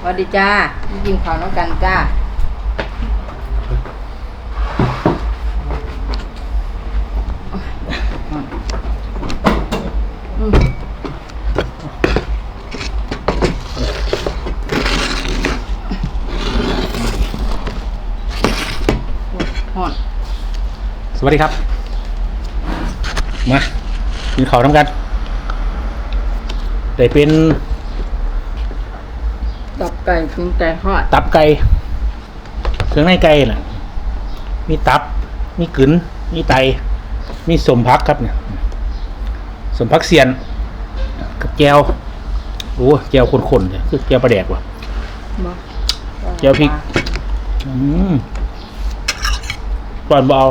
สวัสดีจ้ากินข้าวน้ำกันจ้าอืมฮอนสวัสดีครับ มากินข้าวน้ำกันแต่เป็น ตับไก่กินไก่ทอดตับไก่เครื่องในไก่น่ะ มีตับ มีกึนมีไต มีสมพักครับเนี่ยสมพักเสียน กับแก้วโอ้แก้วข้นๆเนี่ยคือแก้วปลาแดกว่ะบ่เจียวพริก อืมก่อนเบเอา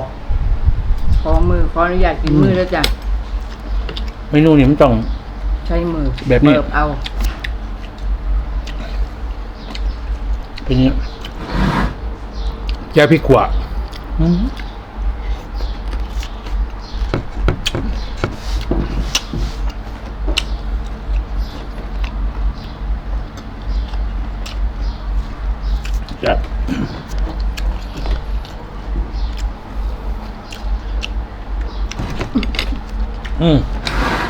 ขอมือขออนุญาตกินมือแล้วจ้ะเมนูนี้มันต้อง ใช้มือแบบนี้เปิบเอา เป็นอย่างนี้แก้วพริกขวาอืมจัดอืม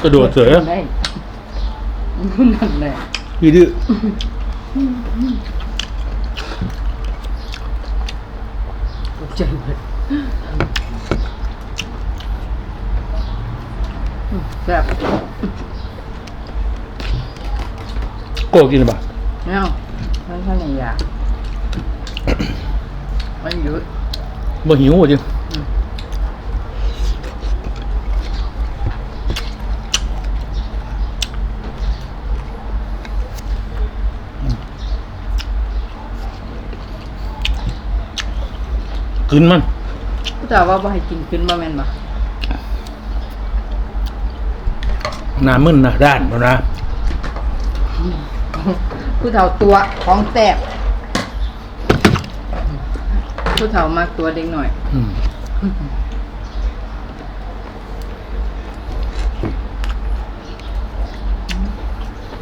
กระโดดเสือ ได้นั่นแหละพี่ดื้ อตกใจหมดอืมแซ่บโกกินหรือเปล่าเนาะท่านท่านอยากมันเยอะบ่หิวจริงกินมันผู้จ่าว่าบ่ให้กินขึ้นบ่แม่นบ่หน้ามึนนะด้านแล้วนะผู้เฒ่าตัวของแซ่บผู้เฒ่ามากตัวเด็กหน่อย อืม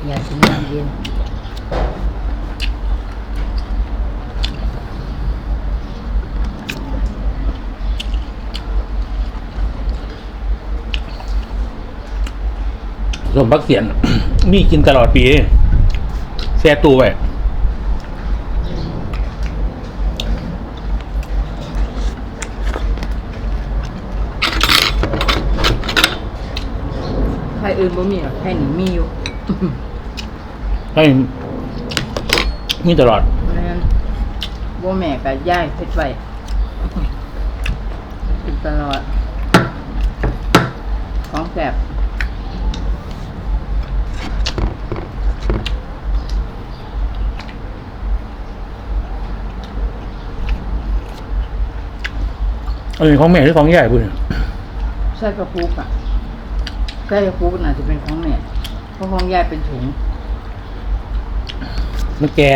อย่ากินน้ำเย็น มพักเสียนมีกินตลอดปีแช่ตู้ไว้ใครอื่นบ่มีหรอกแค่นี้มีอยู่ให้มีตลอดเพราะฉะนั้นบ่แม่กับย่ายเฮ็ดไว้กินตลอด ของแซ่บ อันนี้ของแม่หรือของใหญ่บุญใส่กระปุกอะใส่กระปุกน่าจะเป็นของแม่เพราะของย่ายเป็นถุงมันแก่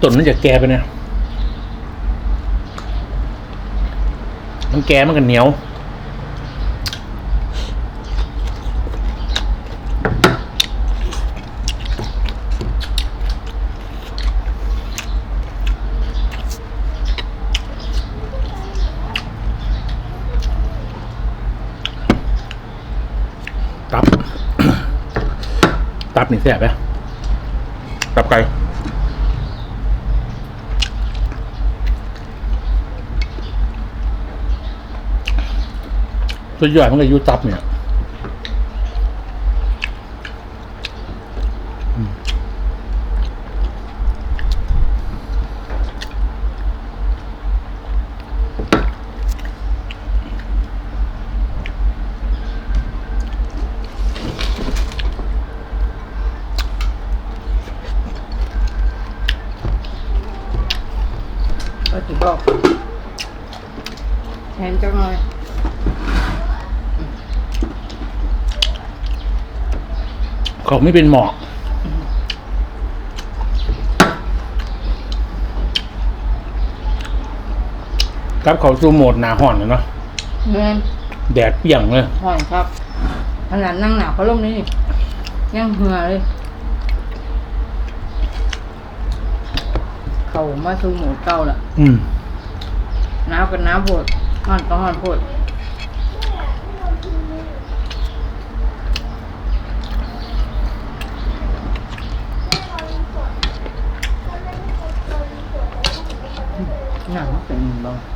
ต้นมันจะแก่ไปเนี่ยมันแก่มันก็เหนียว บนี่แสบไหมตับไก่ส่วยใหญ่มันก็ยูตับเนี่ย ถือบอกแทนจังเลยเขาไม่เป็นหมอกครับเขาสู่โหมดหนาห่อนเลยเนาะแม่นแดดเปรี้ยงเลย ห่อนครับขนาดนั่งหนาวเขาล่มนี่ยังเหือเลย เขามาสู่หมูเก่าละอืมหนาวกับหนาวโพดห่อนก็ห่อนโพดหนาวเป็นบ่อื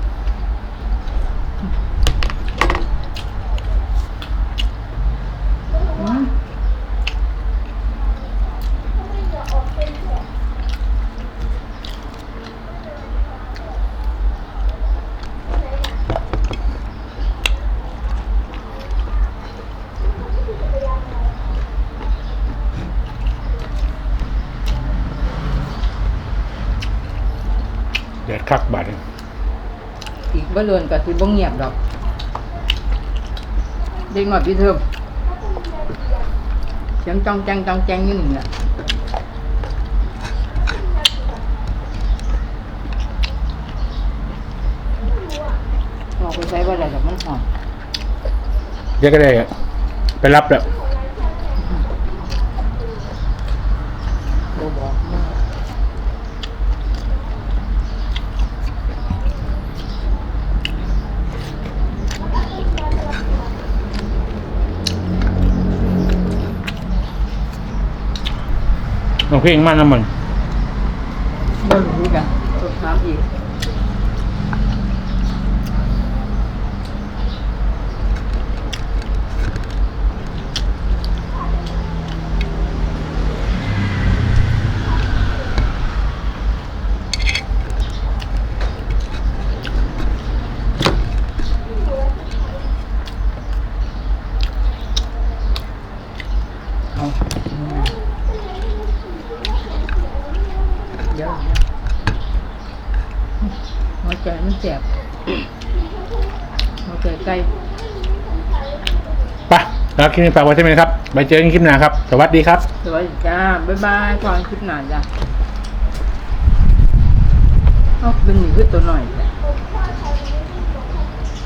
คักบาดเลยอีกบ่เรือนก็สิบ่เงียบดอก เด็กหน่อยพี่เทิมเสียงจ้องแจงจ้องแจงอยู่นี่แหละบอกไปใช้ว่าอะไรดอกมันหอมเดี๋ยวก็ได้ไปรับแล้ว น้องเพลงมากนะมัน บนรู้กันสุดท้ายอีก เอาเดี๋ยวหัวใจ มันเจ็บหัวใจใกล้ไปแล้วคลิปนี้ฝากไว้ใช่ไหมครับไปเจอกันคลิปหน้าครับ สวัสดีครับ สวัสดีจ้าบ๊ายบายก่อนคลิปหน้าจ้ะเอาเป็นหนีขึ้นตัวหน่อยจ้ะ